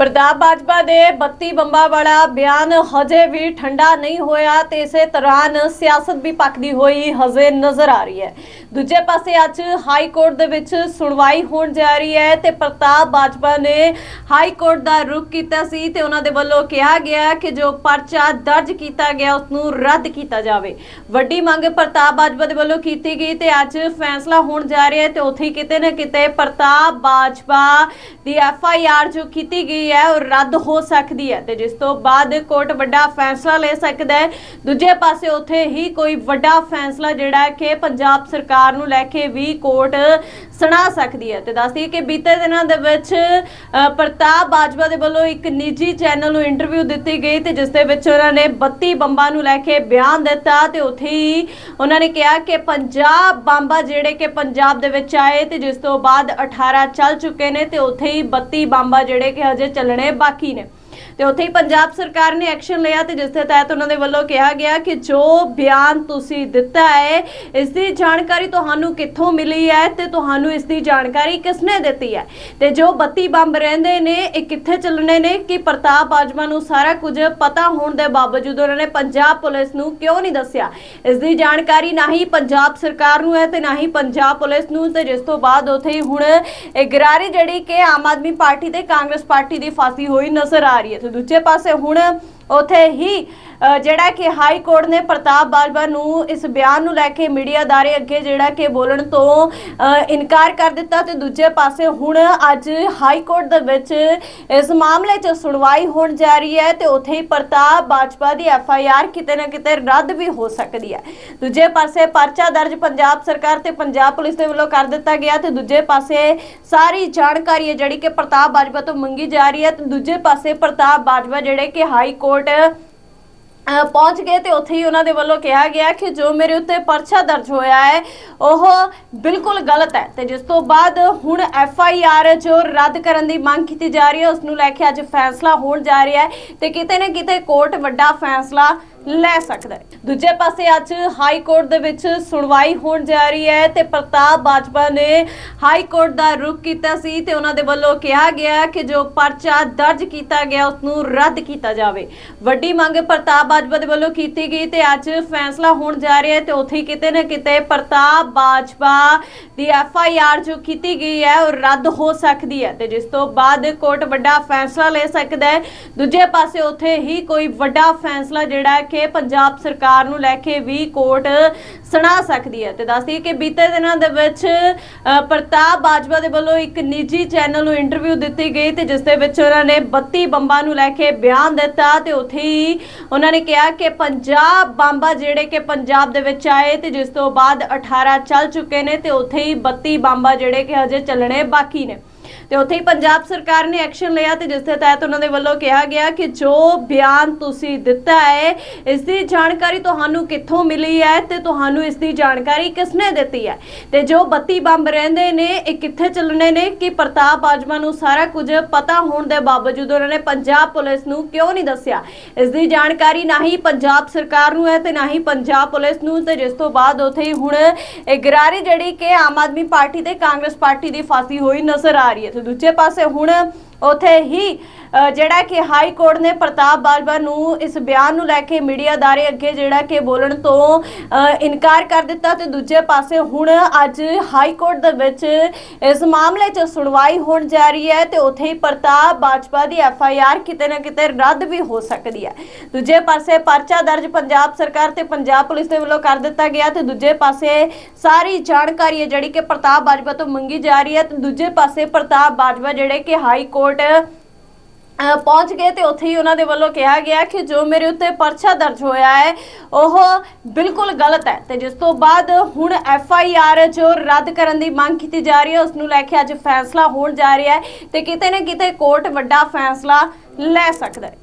ਪ੍ਰਤਾਪ ਬਾਜਵਾ ਦੇ 32 ਬੰਬਾਂ ਵਾਲਾ ਬਿਆਨ ਹਜੇ ਵੀ ਠੰਡਾ ਨਹੀਂ ਹੋਇਆ ਤੇ ਇਸੇ ਤਰ੍ਹਾਂ ਸਿਆਸਤ ਵੀ ਪੱਕਦੀ ਹੋਈ ਹਜੇ ਨਜ਼ਰ ਆ ਰਹੀ ਹੈ। ਦੂਜੇ ਪਾਸੇ ਅੱਜ ਹਾਈ ਕੋਰਟ ਦੇ ਵਿੱਚ ਸੁਣਵਾਈ ਹੋਣ ਜਾ ਰਹੀ ਹੈ ਤੇ ਪ੍ਰਤਾਪ ਬਾਜਵਾ ਨੇ ਹਾਈ ਕੋਰਟ ਦਾ ਰੁਖ ਕੀਤਾ ਸੀ ਤੇ ਉਹਨਾਂ ਦੇ ਵੱਲੋਂ ਕਿਹਾ ਗਿਆ ਕਿ ਜੋ ਪਰਚਾ ਦਰਜ ਕੀਤਾ ਗਿਆ ਉਸ ਨੂੰ ਰੱਦ ਕੀਤਾ ਜਾਵੇ। ਵੱਡੀ ਮੰਗ ਪ੍ਰਤਾਪ ਬਾਜਵਾ ਦੇ ਵੱਲੋਂ ਕੀਤੀ ਗਈ ਤੇ ਅੱਜ ਫੈਸਲਾ ਹੋਣ ਜਾ ਰਿਹਾ ਹੈ ਤੇ ਉੱਥੇ ਕਿਤੇ ਨਾ ਕਿਤੇ ਪ੍ਰਤਾਪ ਬਾਜਵਾ ਦੀ ਐਫ ਆਈ ਆਰ ਜੋ ਕੀਤੀ ਗਈ ਹੈ ਉਹ ਰੱਦ ਹੋ ਸਕਦੀ ਹੈ ਤੇ ਜਿਸ ਤੋਂ ਬਾਅਦ ਕੋਰਟ ਵੱਡਾ ਫੈਸਲਾ ਲੈ ਸਕਦਾ ਹੈ। ਦੂਜੇ ਪਾਸੇ ਉੱਥੇ ਹੀ ਕੋਈ ਵੱਡਾ ਫੈਸਲਾ ਜਿਹੜਾ ਕਿ ਪੰਜਾਬ ਸਰਕਾਰ ਨੂੰ ਲੈ ਕੇ ਵੀ ਕੋਰਟ ਸੁਣਾ ਸਕਦੀ ਹੈ ਤੇ ਦੱਸਦੀ ਕਿ ਬੀਤੇ ਦਿਨਾਂ ਦੇ ਵਿੱਚ ਪ੍ਰਤਾਪ ਬਾਜਵਾ ਦੇ ਵੱਲੋਂ ਇੱਕ ਨਿੱਜੀ ਚੈਨਲ ਨੂੰ ਇੰਟਰਵਿਊ ਦਿੱਤੀ ਗਈ ਤੇ ਜਿਸ ਦੇ ਵਿੱਚ ਉਹਨਾਂ ਨੇ 32 ਬੰਬਾਂ ਨੂੰ ਲੈ ਕੇ ਬਿਆਨ ਦਿੱਤਾ ਤੇ ਉੱਥੇ ਹੀ ਉਹਨਾਂ ਨੇ ਕਿਹਾ ਕਿ ਪੰਜਾਬ ਬੰਬਾਂ ਜਿਹੜੇ ਕਿ ਪੰਜਾਬ ਦੇ ਵਿੱਚ ਆਏ ਤੇ ਜਿਸ ਤੋਂ ਬਾਅਦ 18 ਚੱਲ ਚੁੱਕੇ ਨੇ ਤੇ ਉੱਥੇ ਹੀ 32 ਬੰਬਾਂ ਜਿਹੜੇ ਕਿ ਹਜੇ ਚੱਲਣੇ ਬਾਕੀ ਨੇ। ਤੇ ਉੱਥੇ ਹੀ ਪੰਜਾਬ ਸਰਕਾਰ ਨੇ ਐਕਸ਼ਨ ਲਿਆ ਤੇ ਜਿਸ ਦੇ ਤਹਿਤ ਉਹਨਾਂ ਦੇ ਵੱਲੋਂ ਕਿਹਾ ਗਿਆ ਕਿ ਜੋ ਬਿਆਨ ਤੁਸੀਂ ਦਿੱਤਾ ਹੈ, ਇਸ ਦੀ ਜਾਣਕਾਰੀ ਤੁਹਾਨੂੰ ਕਿੱਥੋਂ ਮਿਲੀ ਹੈ ਤੇ ਤੁਹਾਨੂੰ ਇਸ ਦੀ ਜਾਣਕਾਰੀ ਕਿਸਨੇ ਦਿੱਤੀ ਹੈ? ਤੇ ਜੋ 32 ਬੰਬ ਰਹਿੰਦੇ ਨੇ, ਇਹ ਕਿੱਥੇ ਚੱਲਣੇ ਨੇ? ਕਿ ਪ੍ਰਤਾਪ ਬਾਜਵਾ ਨੂੰ ਸਾਰਾ ਕੁਝ ਪਤਾ ਹੋਣ ਦੇ ਬਾਵਜੂਦ ਉਹਨਾਂ ਨੇ ਪੰਜਾਬ ਪੁਲਿਸ ਨੂੰ ਕਿਉਂ ਨਹੀਂ ਦੱਸਿਆ? ਇਸ ਦੀ ਜਾਣਕਾਰੀ ਨਾ ਹੀ ਪੰਜਾਬ ਸਰਕਾਰ ਨੂੰ ਹੈ ਤੇ ਨਾ ਹੀ ਪੰਜਾਬ ਪੁਲਿਸ ਨੂੰ ਤੇ ਜਿਸ ਤੋਂ ਬਾਅਦ ਉੱਥੇ ਹੀ ਹੁਣ ਇਹ ਗਰਾਰੀ ਜਿਹੜੀ ਕਿ ਆਮ ਆਦਮੀ ਪਾਰਟੀ ਤੇ ਕਾਂਗਰਸ ਪਾਰਟੀ ਦੀ ਫਾਸੀ ਹੋਈ ਨਜ਼ਰ ਆ ਰਹੀ ਹੈ ਤੇ ਦੂਜੇ ਪਾਸੇ ਹੁਣ ਉਥੇ ਹੀ ਜਿਹੜਾ ਕਿ ਹਾਈ ਕੋਰਟ ਨੇ ਪ੍ਰਤਾਪ ਬਾਜਵਾ ਨੂੰ ਇਸ ਬਿਆਨ ਨੂੰ ਲੈ ਕੇ ਮੀਡੀਆ ਦਾਰੇ ਅੱਗੇ ਜਿਹੜਾ ਕਿ ਬੋਲਣ ਤੋਂ ਇਨਕਾਰ ਕਰ ਦਿੱਤਾ ਤੇ ਦੂਜੇ ਪਾਸੇ ਹੁਣ ਅੱਜ ਹਾਈ ਕੋਰਟ ਦੇ ਵਿੱਚ ਇਸ ਮਾਮਲੇ 'ਚ ਸੁਣਵਾਈ ਹੋਣ ਜਾ ਰਹੀ ਹੈ ਤੇ ਉੱਥੇ ਹੀ ਪ੍ਰਤਾਪ ਬਾਜਵਾ ਦੀ ਐਫ ਆਈ ਆਰ ਕਿਤੇ ਨਾ ਕਿਤੇ ਰੱਦ ਵੀ ਹੋ ਸਕਦੀ ਹੈ। ਦੂਜੇ ਪਾਸੇ ਪਰਚਾ ਦਰਜ ਪੰਜਾਬ ਸਰਕਾਰ ਤੇ ਪੰਜਾਬ ਪੁਲਿਸ ਦੇ ਵੱਲੋਂ ਕਰ ਦਿੱਤਾ ਗਿਆ ਤੇ ਦੂਜੇ ਪਾਸੇ ਸਾਰੀ ਜਾਣਕਾਰੀ ਹੈ ਜਿਹੜੀ ਕਿ ਪ੍ਰਤਾਪ ਬਾਜਵਾ ਤੋਂ ਮੰਗੀ ਜਾ ਰਹੀ ਹੈ ਤੇ ਦੂਜੇ ਪਾਸੇ ਪ੍ਰਤਾਪ ਬਾਜਵਾ ਜਿਹੜੇ ਕਿ ਹਾਈ ਕੋਰਟ ਪਹੁੰਚ ਗਏ ਤੇ ਉੱਥੇ ਹੀ ਉਹਨਾਂ ਦੇ ਵੱਲੋਂ ਕਿਹਾ ਗਿਆ ਕਿ ਜੋ ਮੇਰੇ ਉੱਤੇ ਪਰਚਾ ਦਰਜ ਹੋਇਆ ਹੈ, ਉਹ ਬਿਲਕੁਲ ਗਲਤ ਹੈ। ਤੇ ਜਿਸ ਤੋਂ ਬਾਅਦ ਹੁਣ ਐਫ ਆਈ ਆਰ ਜੋ ਰੱਦ ਕਰਨ ਦੀ ਮੰਗ ਕੀਤੀ ਜਾ ਰਹੀ ਹੈ, ਉਸ ਨੂੰ ਲੈ ਕੇ ਅੱਜ ਫੈਸਲਾ ਹੋਣ ਜਾ ਰਿਹਾ ਹੈ ਤੇ ਕਿਤੇ ਨਾ ਕਿਤੇ ਕੋਰਟ ਵੱਡਾ ਫੈਸਲਾ ਲੈ ਸਕਦਾ ਹੈ। ਦੂਜੇ ਪਾਸੇ ਅੱਜ ਹਾਈ ਕੋਰਟ ਦੇ ਵਿੱਚ ਸੁਣਵਾਈ ਹੋਣ ਜਾ ਰਹੀ ਹੈ ਤੇ ਪ੍ਰਤਾਪ ਬਾਜਵਾ ਨੇ ਹਾਈ ਕੋਰਟ ਦਾ ਰੁਖ ਕੀਤਾ ਸੀ ਤੇ ਉਹਨਾਂ ਦੇ ਵੱਲੋਂ ਕਿਹਾ ਗਿਆ ਕਿ ਜੋ ਪਰਚਾ ਦਰਜ ਕੀਤਾ ਗਿਆ ਉਸ ਨੂੰ ਰੱਦ ਕੀਤਾ ਜਾਵੇ। ਵੱਡੀ ਮੰਗ ਪ੍ਰਤਾਪ ਬਾਜਵਾ ਦੇ ਵੱਲੋਂ ਕੀਤੀ ਗਈ ਤੇ ਅੱਜ ਫੈਸਲਾ ਹੋਣ ਜਾ ਰਿਹਾ ਹੈ ਤੇ ਉੱਥੇ ਕਿਤੇ ਨਾ ਕਿਤੇ ਪ੍ਰਤਾਪ ਬਾਜਵਾ ਦੀ ਐਫ ਆਈ ਆਰ ਜੋ ਕੀਤੀ ਗਈ ਹੈ, ਉਹ ਰੱਦ ਹੋ ਸਕਦੀ ਹੈ ਤੇ ਜਿਸ ਤੋਂ ਬਾਅਦ ਕੋਰਟ ਵੱਡਾ ਫੈਸਲਾ ਲੈ ਸਕਦਾ ਹੈ। ਦੂਜੇ ਪਾਸੇ ਉੱਥੇ ਹੀ ਕੋਈ ਵੱਡਾ ਫੈਸਲਾ ਜਿਹੜਾ ਕਿ ਪੰਜਾਬ ਸਰਕਾਰ ਨੂੰ ਲੈ ਕੇ ਵੀ ਕੋਰਟ ਸੁਣਾ ਸਕਦੀ ਹੈ। ਤੇ ਦੱਸਦੀ ਕਿ ਬੀਤੇ ਦਿਨਾਂ ਦੇ ਵਿੱਚ ਪ੍ਰਤਾਪ ਬਾਜਵਾ ਦੇ ਵੱਲੋਂ ਇੱਕ ਨਿੱਜੀ ਚੈਨਲ ਨੂੰ ਇੰਟਰਵਿਊ ਦਿੱਤੀ ਗਈ ਤੇ ਜਿਸ ਦੇ ਵਿੱਚ ਉਹਨਾਂ ਨੇ 32 ਬੰਬਾਂ ਨੂੰ ਲੈ ਕੇ ਬਿਆਨ ਦਿੱਤਾ ਤੇ ਉੱਥੇ ਹੀ ਉਹਨਾਂ ਨੇ ਕਿਹਾ ਕਿ ਪੰਜਾਬ ਬੰਬਾਂ ਜਿਹੜੇ ਕਿ ਪੰਜਾਬ ਦੇ ਵਿੱਚ ਆਏ ਤੇ ਜਿਸ ਤੋਂ ਬਾਅਦ 18 ਚੱਲ ਚੁੱਕੇ ਨੇ ਤੇ ਉੱਥੇ ਹੀ 32 ਬੰਬਾਂ ਜਿਹੜੇ ਕਿ ਹਜੇ ਚੱਲਣੇ ਬਾਕੀ ਨੇ। ਤੇ ਉੱਥੇ ਹੀ ਪੰਜਾਬ ਸਰਕਾਰ ਨੇ ਐਕਸ਼ਨ ਲਿਆ ਤੇ ਜਿਸ ਦੇ ਤਹਿਤ ਉਹਨਾਂ ਦੇ ਵੱਲੋਂ ਕਿਹਾ ਗਿਆ ਕਿ ਜੋ ਬਿਆਨ ਤੁਸੀਂ ਦਿੱਤਾ ਹੈ, ਇਸ ਦੀ ਜਾਣਕਾਰੀ ਤੁਹਾਨੂੰ ਕਿੱਥੋਂ ਮਿਲੀ ਹੈ ਤੇ ਤੁਹਾਨੂੰ ਇਸ ਦੀ ਜਾਣਕਾਰੀ ਕਿਸਨੇ ਦਿੱਤੀ ਹੈ? ਤੇ ਜੋ 32 ਬੰਬ ਰਹਿੰਦੇ ਨੇ, ਇਹ ਕਿੱਥੇ ਚੱਲਣੇ ਨੇ? ਕਿ ਪ੍ਰਤਾਪ ਬਾਜਵਾ ਨੂੰ ਸਾਰਾ ਕੁਝ ਪਤਾ ਹੋਣ ਦੇ ਬਾਵਜੂਦ ਉਹਨਾਂ ਨੇ ਪੰਜਾਬ ਪੁਲਿਸ ਨੂੰ ਕਿਉਂ ਨਹੀਂ ਦੱਸਿਆ? ਇਸ ਦੀ ਜਾਣਕਾਰੀ ਨਾ ਹੀ ਪੰਜਾਬ ਸਰਕਾਰ ਨੂੰ ਹੈ ਤੇ ਨਾ ਹੀ ਪੰਜਾਬ ਪੁਲਿਸ ਨੂੰ ਤੇ ਜਿਸ ਤੋਂ ਬਾਅਦ ਉੱਥੇ ਹੀ ਹੁਣ ਇਹ ਗਰਾਰੀ ਜਿਹੜੀ ਕਿ ਆਮ ਆਦਮੀ ਪਾਰਟੀ ਤੇ ਕਾਂਗਰਸ ਪਾਰਟੀ ਦੀ ਫਾਸੀ ਹੋਈ ਨਜ਼ਰ ਆ ਰਹੀ ਹੈ। ਤੇ ਦੂਜੇ ਪਾਸੇ ਹੁਣ ਉਥੇ ਹੀ ਜਿਹੜਾ ਕਿ ਹਾਈ ਕੋਰਟ ਨੇ ਪ੍ਰਤਾਪ ਬਾਜਵਾ ਨੂੰ ਇਸ ਬਿਆਨ ਨੂੰ ਲੈ ਕੇ ਮੀਡੀਆ ਦਾਰੇ ਅੱਗੇ ਜਿਹੜਾ ਕਿ ਬੋਲਣ ਤੋਂ ਇਨਕਾਰ ਕਰ ਦਿੱਤਾ ਤੇ ਦੂਜੇ ਪਾਸੇ ਹੁਣ ਅੱਜ ਹਾਈ ਕੋਰਟ ਦੇ ਵਿੱਚ ਇਸ ਮਾਮਲੇ 'ਚ ਸੁਣਵਾਈ ਹੋਣ ਜਾ ਰਹੀ ਹੈ ਤੇ ਉਥੇ ਹੀ ਪ੍ਰਤਾਪ ਬਾਜਵਾ ਦੀ ਐਫ ਆਈ ਆਰ ਕਿਤੇ ਨਾ ਕਿਤੇ ਰੱਦ ਵੀ ਹੋ ਸਕਦੀ ਹੈ। ਦੂਜੇ ਪਾਸੇ ਪਰਚਾ ਦਰਜ ਪੰਜਾਬ ਸਰਕਾਰ ਤੇ ਪੰਜਾਬ ਪੁਲਿਸ ਦੇ ਵੱਲੋਂ ਕਰ ਦਿੱਤਾ ਗਿਆ ਤੇ ਦੂਜੇ ਪਾਸੇ ਸਾਰੀ ਜਾਣਕਾਰੀ ਹੈ ਜਿਹੜੀ ਕਿ ਪ੍ਰਤਾਪ ਬਾਜਵਾ ਤੋਂ ਮੰਗੀ ਜਾ ਰਹੀ ਹੈ ਤੇ ਦੂਜੇ ਪਾਸੇ ਪ੍ਰਤਾਪ ਬਾਜਵਾ ਜਿਹੜੇ ਕਿ ਹਾਈ ਕੋਰਟ ਅ, ਪਹੁੰਚ ਗਏ ਤੇ ਉੱਥੇ ਹੀ ਉਹਨਾਂ ਦੇ ਵੱਲੋਂ ਕਿਹਾ ਗਿਆ ਕਿ ਜੋ ਮੇਰੇ ਉੱਤੇ ਪਰਚਾ ਦਰਜ ਹੋਇਆ ਹੈ ਉਹ ਬਿਲਕੁਲ ਗਲਤ ਹੈ। ਤੇ ਜਿਸ ਤੋਂ ਬਾਅਦ ਹੁਣ ਐਫ ਆਈ ਆਰ ਜੋ ਰੱਦ ਕਰਨ ਦੀ ਮੰਗ ਕੀਤੀ ਜਾ ਰਹੀ ਹੈ ਉਸ ਨੂੰ ਲੈ ਕੇ ਅੱਜ ਫੈਸਲਾ ਹੋਣ ਜਾ ਰਿਹਾ ਹੈ ਤੇ ਕਿਤੇ ਨਾ ਕਿਤੇ ਕੋਰਟ ਵੱਡਾ ਫੈਸਲਾ ਲੈ ਸਕਦਾ ਹੈ।